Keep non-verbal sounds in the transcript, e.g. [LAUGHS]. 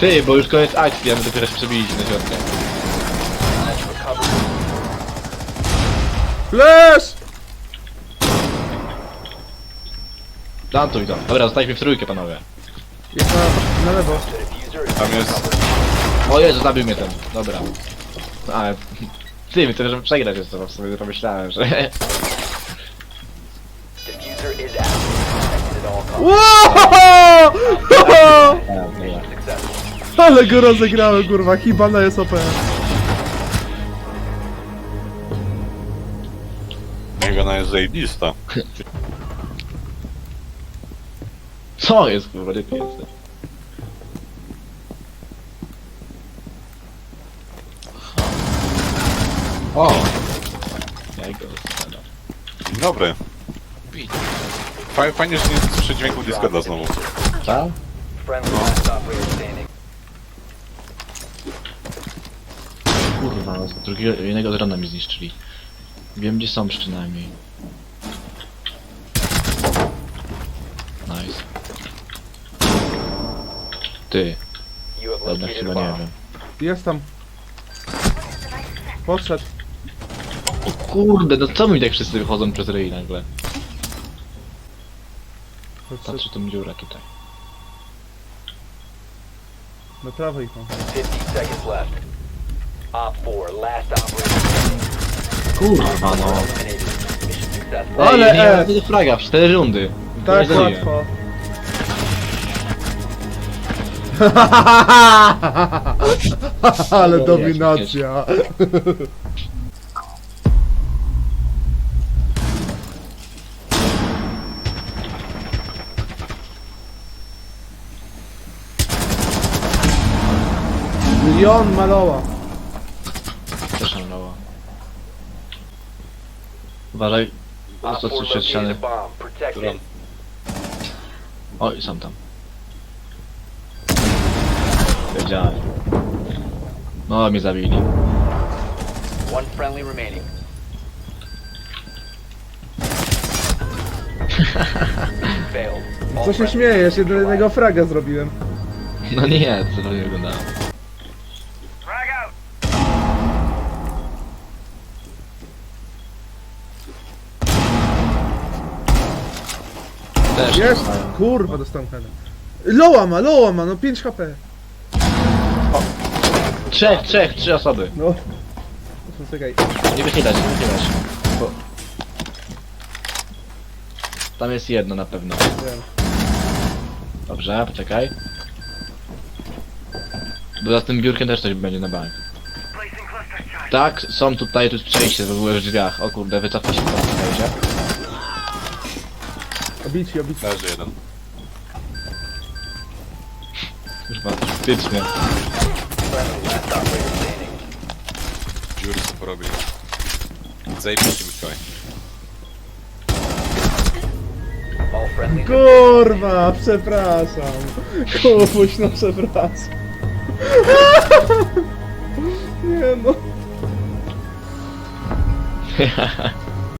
Ty, bo już koniec akcji, a my dopiero się przebiliśmy na środkę. Flash! Plantuj to. Dobra, zostaliśmy w trójkę, panowie. Jest na, na lewo. Tam jest... O Jezu, zabił mnie ten. Dobra. Ale... Ty, my możemy przegrać jest to, w sobie pomyślałem, że... Wow! Ale go rozegrałem, kurwa, Hibana jest OP. Niech ona jest zajebista. Co jest, kurwa, gdzie ty jesteś? O! Ja go sprzedam. Dzień dobry. Faj- Fajnie, że nie słyszę dźwięku Discorda znowu. Co? Friendly last operator standing. Kurwa, no, drugiego, jednego drona mi zniszczyli. Wiem gdzie są przynajmniej. Nice. Ty, dobra, chyba nie wiem. Jest tam. Podszedł. O kurde, no co mi tak wszyscy wychodzą przez ryj nagle? Podszedł. Patrzę tą dziurę tutaj. Na prawo ich mam. 50 seconds left. Op 4, last operator standing. Kurwa no. Eliminated. Mission successful. Ale Ej, nie, E. nie, fraga, w cztery rundy. Tak Nie łatwo. [LAUGHS] Ale dominacja. Milion maloła. Też szanowa. Uważaj. Op Co 4 tu się located a ściany? bomb. Protect. Oj, są tam. Wiedziałem. No, mnie zabili. One friendly remaining. [LAUGHS] Failed. All Co się friendly śmiejesz? Jednego fraga zrobiłem. No nie, co to nie wyglądało. Też Jest! dostałem. Kurwa, dostałem heada. Loła ma, loła ma, no 5 HP. Trzech, trzech, trzy osoby. No. Czekaj. Nie wychylać, nie wychylać. Bo... Tam jest jedno na pewno. Wiem. Dobrze, poczekaj. Bo za tym biurkiem też coś będzie na bank. Tak, są tutaj, tu jest przejście w ogóle w drzwiach. O kurde, wycofa się tam przejście. Obici, obici. Leży jeden. Już fantastycznie. Friendly last operator standing. Dziury co porobił. Zajebiście Mikołaj. All friendly. Kurwa, przepraszam. Kupuś, no przepraszam. [LAUGHS] Nie no. [LAUGHS]